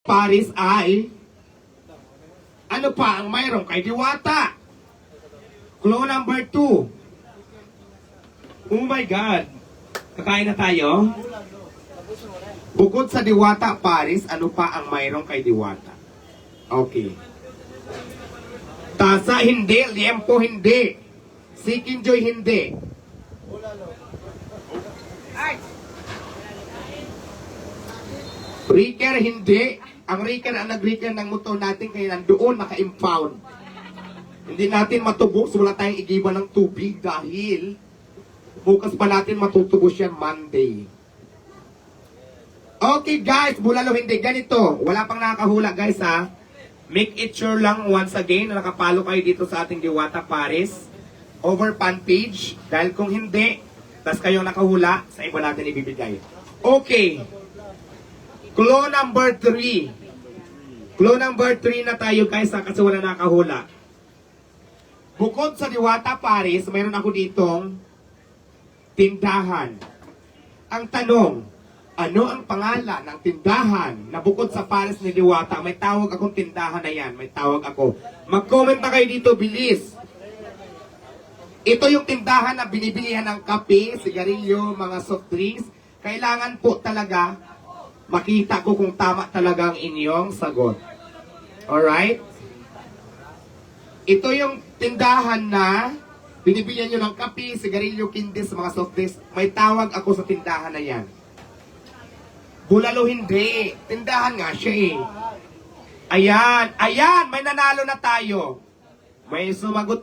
Paris ay ano pa ang mayroon kay Diwata? Clue number two. Oh my God. Kakain na tayo? Bukod sa Diwata, Paris, ano pa ang mayroon kay Diwata? Okay. Tasa, hindi. Liempo, hindi. Seeking Joy, hindi. Riker, hindi. Ang Riker ang nag-Riker ng motor natin kaya nandoon naka-impound. Hindi natin matubos, wala tayong igiba ng tubig dahil bukas pa natin matutubos yan Monday. Okay guys, bulalo hindi. Ganito, wala pang nakakahula guys ha. Make it sure lang once again na nakapalo kayo dito sa ating Diwata Paris over fan page. Dahil kung hindi, tas kayong nakahula, sa iba natin ibibigay. Okay. Clue number 3. Clue number 3 na tayo guys ha, kasi wala nakahula. Bukod sa Diwata Paris, mayroon ako ditong tindahan. Ang tanong, ano ang pangalan ng tindahan na bukod sa Paris ni Diwata? May tawag akong tindahan na yan. May tawag ako. Mag-comment na kayo dito, bilis. Ito yung tindahan na binibilihan ng kape, sigarilyo, mga soft drinks. Kailangan po talaga makita ko kung tama talaga ang inyong sagot. Alright? Ito yung tindahan na binibilihan nyo ng kape, sigarilyo, kindis, mga soft drinks. May tawag ako sa tindahan na yan. Bulalo hindi. Tindahan nga siya eh. Ayan, ayan, may nanalo na tayo. May sumagot